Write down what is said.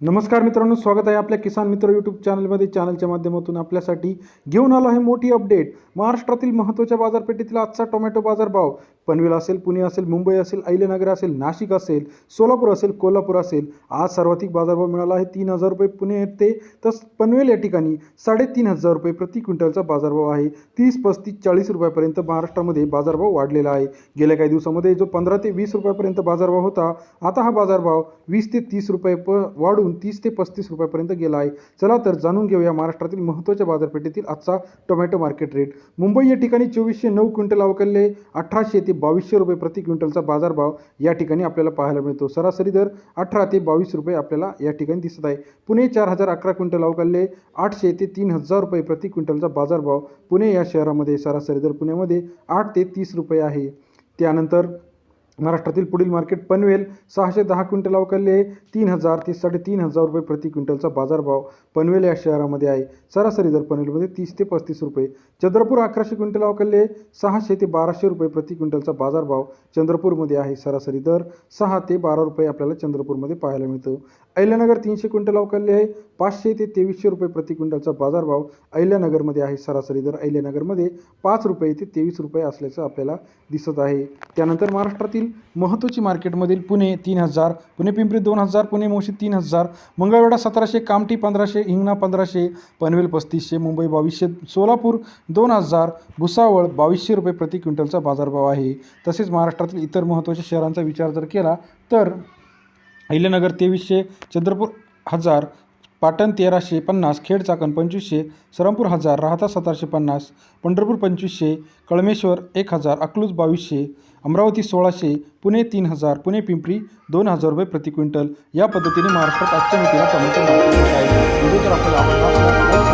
नमस्कार मित्रांनो स्वागत आहे आपल्या किसान मित्र यूट्यूब चॅनलमध्ये चॅनलच्या माध्यमातून आपल्यासाठी घेऊन आलो आहे मोठी अपडेट महाराष्ट्रातील महत्त्वाच्या बाजारपेठेतील आजचा टोमॅटो बाजारभाव पनवेल असेल पुणे असेल मुंबई असेल अहिलेनगर असेल नाशिक असेल सोलापूर असेल कोल्हापूर असेल आज सर्वाधिक बाजारभाव मिळाला आहे तीन हजार रुपये पुणे येते तर पनवेल या ठिकाणी साडेतीन हजार रुपये प्रति क्विंटलचा बाजारभाव आहे. तीस पस्तीस चाळीस रुपयापर्यंत महाराष्ट्रामध्ये बाजारभाव वाढलेला आहे. गेल्या काही दिवसामध्ये जो पंधरा ते वीस रुपयापर्यंत बाजारभाव होता आता हा बाजारभाव वीस ते तीस रुपये प वाढून तीस ते पस्तीस रुपयापर्यंत गेला आहे. चला तर जाणून घेऊया महाराष्ट्रातील महत्त्वाच्या बाजारपेठेतील आजचा टोमॅटो मार्केट रेट. मुंबई या ठिकाणी चोवीसशे नऊ क्विंटल अवकलले अठराशे ते बावीसशे रुपये प्रति क्विंटलचा बाजारभाव या ठिकाणी आपल्याला पाहायला मिळतो. सरासरी दर अठरा ते बावीस रुपये आपल्याला या ठिकाणी दिसत आहे. पुणे चार हजार अकरा क्विंटल अवकालले आठशे ते तीन हजार रुपये प्रति क्विंटलचा बाजारभाव पुणे या शहरामध्ये सरासरी दर पुण्यामध्ये आठ ते तीस रुपये आहे. त्यानंतर महाराष्ट्रातील पुढील मार्केट पनवेल सहाशे दहा क्विंटल अवकालले तीन हजार ते साडेतीन हजार रुपये प्रति क्विंटलचा बाजारभाव पनवेल या शहरामध्ये आहे. सरासरी दर पनवेलमध्ये तीस ते पस्तीस रुपये. चंद्रपूर अकराशे क्विंटल अवकलले सहाशे ते बाराशे रुपये प्रति क्विंटलचा बाजारभाव चंद्रपूरमध्ये आहे. सरासरी दर सहा ते बारा रुपये आपल्याला चंद्रपूरमध्ये पाहायला मिळतो. अहिल्यानगर तीनशे क्विंटल अवकलले आहे. पाचशे ते तेवीसशे रुपये प्रति क्विंटलचा बाजारभाव अहिल्यानगरमध्ये आहे. सरासरी दर अहिल्यानगरमध्ये पाच रुपये ते तेवीस रुपये असल्याचं आपल्याला दिसत आहे. त्यानंतर महाराष्ट्रातील महत्त्वाची मार्केटमधील पुणे तीन हजार पुणे पिंपरी दोन हजार पुणे मोशी तीन हजार मंगळवेढा सतराशे कामठी पंधराशे हिंगणा पंधराशे पनवेल पस्तीसशे मुंबई बावीसशे सोलापूर दोन हजार भुसावळ बावीसशे रुपये प्रति क्विंटलचा बाजारभाव आहे. तसेच महाराष्ट्रातील इतर महत्त्वाच्या शहरांचा विचार जर केला तर अहिल्यानगर तेवीसशे चंद्रपूर हजार पाटण तेराशे पन्नास खेड चाकण पंचवीसशे सरमपूर हजार राहता सतराशे पन्नास पंढरपूर पंचवीसशे कळमेश्वर एक हजार अकलूज बावीसशे अमरावती सोळाशे पुणे तीन हजार पुणे पिंपरी दोन हजार रुपये प्रति क्विंटल. या पद्धतीने महाराष्ट्रात आजच्या मितीला टोमॅटो मार्केट आहे.